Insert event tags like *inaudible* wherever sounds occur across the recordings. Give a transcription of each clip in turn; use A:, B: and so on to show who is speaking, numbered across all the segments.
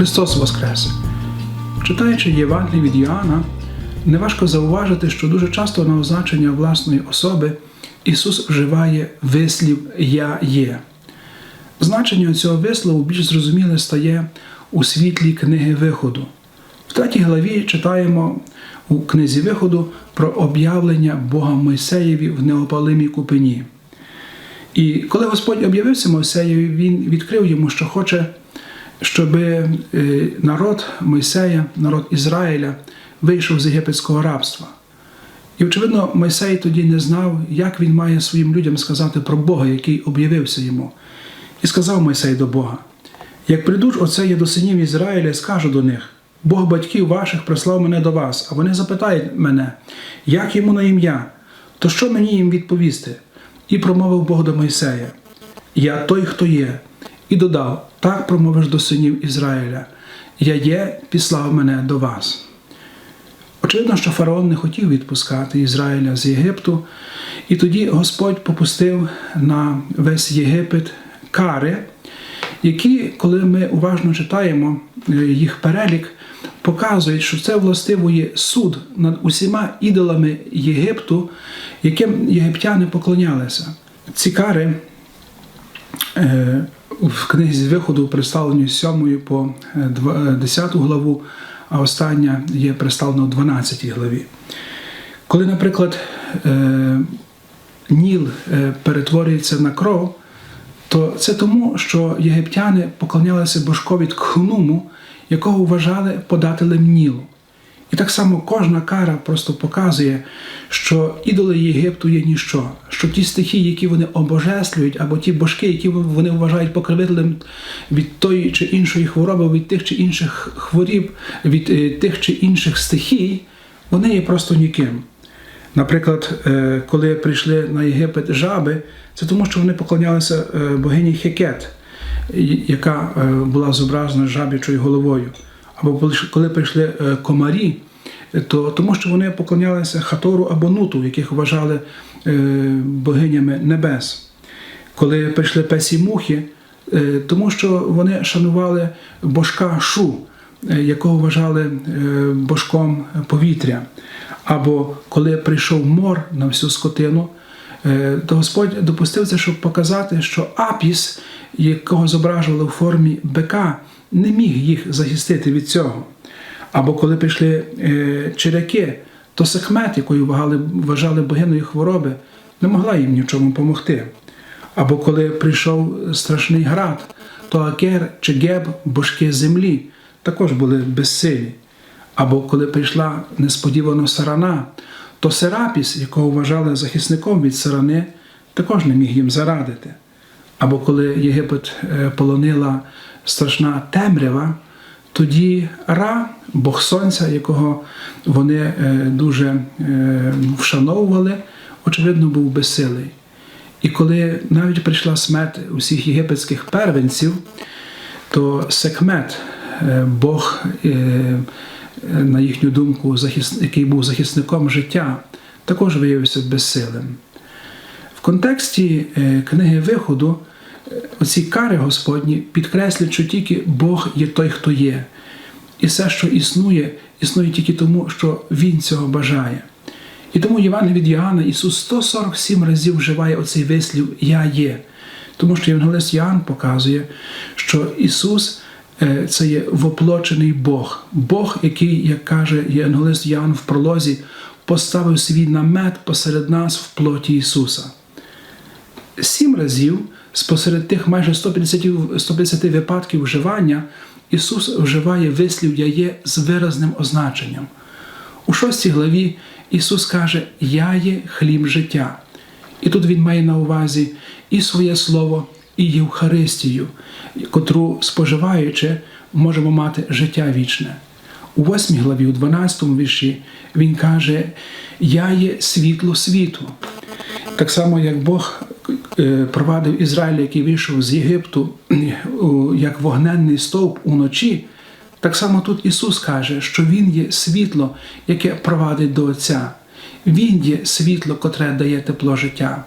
A: Христос Воскрес! Читаючи Євангелій від Іоанна, неважко зауважити, що дуже часто на означення власної особи Ісус вживає вислів Я є. Значення цього вислову більш зрозуміле стає у світлі книги Виходу. В третій главі читаємо у книзі Виходу про об'явлення Бога Мойсеєві в неопалимій купині. І коли Господь об'явився Мойсеєві, Він відкрив йому, що хоче, щоб народ Мойсея, народ Ізраїля, вийшов з єгипетського рабства. І, очевидно, Мойсей тоді не знав, як він має своїм людям сказати про Бога, який об'явився йому. І сказав Мойсей до Бога: як прийдуть оце я до синів Ізраїля, скажу до них: Бог батьків ваших прислав мене до вас, а вони запитають мене, як йому на ім'я, то що мені їм відповісти? І промовив Бог до Мойсея: Я той, хто є, і додав: так промовиш до синів Ізраїля: Я є, післав мене до вас. Очевидно, що фараон не хотів відпускати Ізраїля з Єгипту, і тоді Господь попустив на весь Єгипет кари, які, коли ми уважно читаємо їх перелік, показують, що це властиво є суд над усіма ідолами Єгипту, яким єгиптяни поклонялися. Ці кари в книзі виходу представлені з 7 по 10 главу, а остання є представлена у 12 главі. Коли, наприклад, Ніл перетворюється на кров, то це тому, що єгиптяни поклонялися божкові Тхнуму, якого вважали подателем Нілу. І так само кожна кара просто показує, що ідоли Єгипту є ніщо, що ті стихії, які вони обожествлюють, або ті божки, які вони вважають покровителем від тої чи іншої хвороби, від тих чи інших хворіб, від тих чи інших стихій, вони є просто ніким. Наприклад, коли прийшли на Єгипет жаби, це тому, що вони поклонялися богині Хекет, яка була зображена жабічою головою. Або коли прийшли комарі, то тому, що вони поклонялися Хатору або Нуту, яких вважали богинями небес. Коли прийшли песі мухи, тому що вони шанували божка Шу, якого вважали божком повітря. Або коли прийшов мор на всю скотину, то Господь допустив це, щоб показати, що Апіс, якого зображували в формі бика, не міг їх захистити від цього. Або коли прийшли черяки, то Сехмет, якою вважали богиною хвороби, не могла їм нічому допомогти. Або коли прийшов страшний град, то Акер чи Геб, божки землі, також були безсилі. Або коли прийшла несподівано сарана, то Серапіс, якого вважали захисником від сарани, також не міг їм зарадити. Або коли Єгипет полонила страшна темрява, тоді Ра, Бог Сонця, якого вони дуже вшановували, очевидно, був безсилий. І коли навіть прийшла смерть усіх єгипетських первенців, то Секмет, Бог, на їхню думку, який був захисником життя, також виявився безсилим. В контексті книги Виходу оці кари Господні підкреслюють, що тільки Бог є той, хто є. І все, що існує, існує тільки тому, що Він цього бажає. І тому Євангелій від Іоанна Ісус 147 разів вживає оцей вислів Я є. Тому що Євангелист Іоанн показує, що Ісус це є воплочений Бог, Бог, який, як каже Євангелист Іоанн в пролозі, поставив свій намет посеред нас в плоті Ісуса. Сім разів спосеред тих майже 150 150 випадків вживання Ісус вживає вислів Я є з виразним означенням. У шостій главі Ісус каже, Я є хліб життя. І тут Він має на увазі і своє Слово, і Євхаристію, котру, споживаючи, можемо мати життя вічне. У 8 главі, у 12 вірші, Він каже, Я є світло світу. Так само, як Бог провадив Ізраїль, який вийшов з Єгипту як вогненний стовп уночі, так само тут Ісус каже, що Він є світло, яке провадить до Отця. Він є світло, котре дає тепло життя.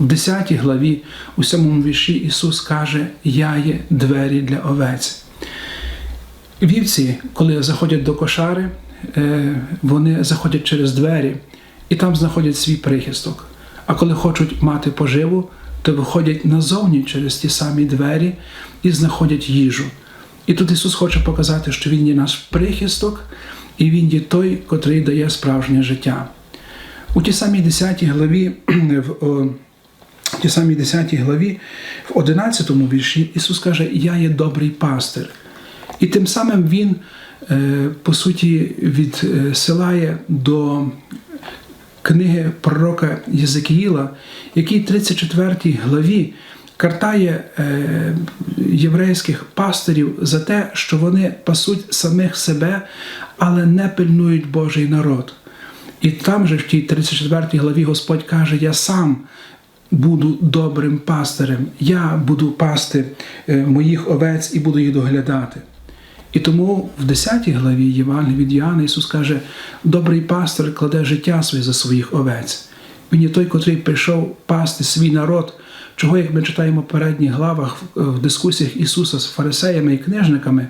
A: В 10 главі, у 7 вірші, Ісус каже, Я є двері для овець. Вівці, коли заходять до кошари, е, вони заходять через двері і там знаходять свій прихисток. А коли хочуть мати поживу, то виходять назовні через ті самі двері і знаходять їжу. І тут Ісус хоче показати, що Він є наш прихисток, і Він є той, котрий дає справжнє життя. У тій самій 10 главі, *clears throat* в, о, тій самій 10 главі, в 11 вірші, Ісус каже: Я є добрий пастир. І тим самим Він, е, по суті, відсилає до книги пророка Єзекіїла, який в 34 главі картає е, єврейських пастирів за те, що вони пасуть самих себе, але не пильнують Божий народ. І там же в тій 34 главі Господь каже: Я сам буду добрим пастирем, я буду пасти е, моїх овець і буду їх доглядати. І тому в 10 главі Євангелія від Іоанна Ісус каже, добрий пастир кладе життя своє за своїх овець. Він є той, котрий прийшов пасти свій народ, чого, як ми читаємо в передніх главах в дискусіях Ісуса з фарисеями і книжниками,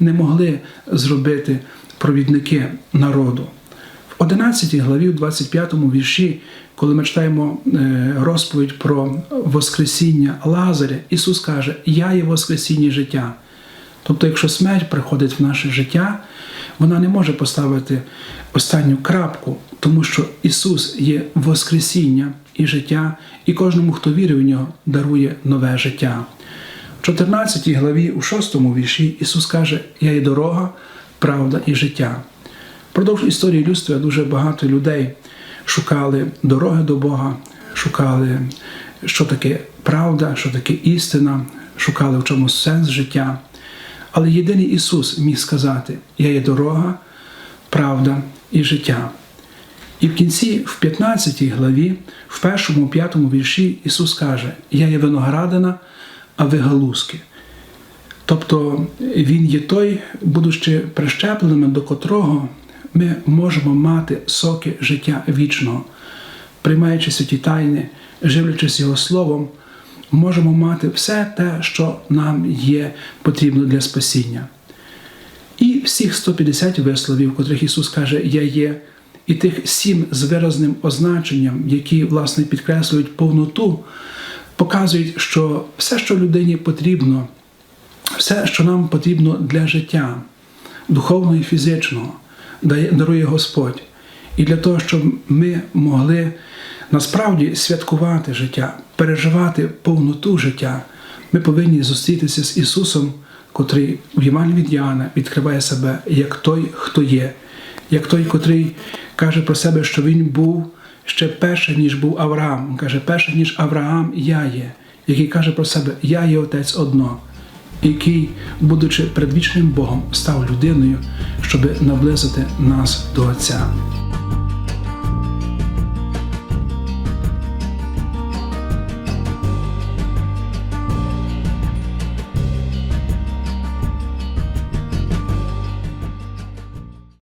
A: не могли зробити провідники народу. В 11 главі, в 25 вірші, коли ми читаємо е, розповідь про Воскресіння Лазаря, Ісус каже: Я є Воскресіння життя. Тобто, якщо смерть приходить в наше життя, вона не може поставити останню крапку, тому що Ісус є Воскресіння і життя, і кожному, хто вірить в нього, дарує нове життя. В 14 главі, у 6 вірші, Ісус каже: Я є дорога, правда і життя. Впродовж історії людства дуже багато людей шукали дороги до Бога, шукали, що таке правда, що таке істина, шукали в чому сенс життя. Але єдиний Ісус міг сказати: Я є дорога, правда і життя. І в кінці, в 15 главі, в першому п'ятому вірші, Ісус каже: Я є виноградина, а ви галузки. Тобто Він є той, будучи прищепленими, до котрого ми можемо мати соки життя вічного, приймаючи святі тайни, живлячись Його Словом, можемо мати все те, що нам є потрібно для спасіння. І всіх 150 висловів, котрих Ісус каже, Я є, і тих сім з виразним означенням, які, власне, підкреслюють повноту, показують, що все, що людині потрібно, все, що нам потрібно для життя, духовного і фізичного, дарує Господь. І для того, щоб ми могли насправді святкувати життя, переживати повноту життя, ми повинні зустрітися з Ісусом, котрий в Євангелії від Іоанна відкриває себе як той, хто є, як той, котрий каже про себе, що Він був ще перше, ніж був Авраам. Він каже, перше, ніж Авраам, я є, який каже про себе, я є Отець одно, який, будучи предвічним Богом, став людиною, щоб наблизити нас до Отця.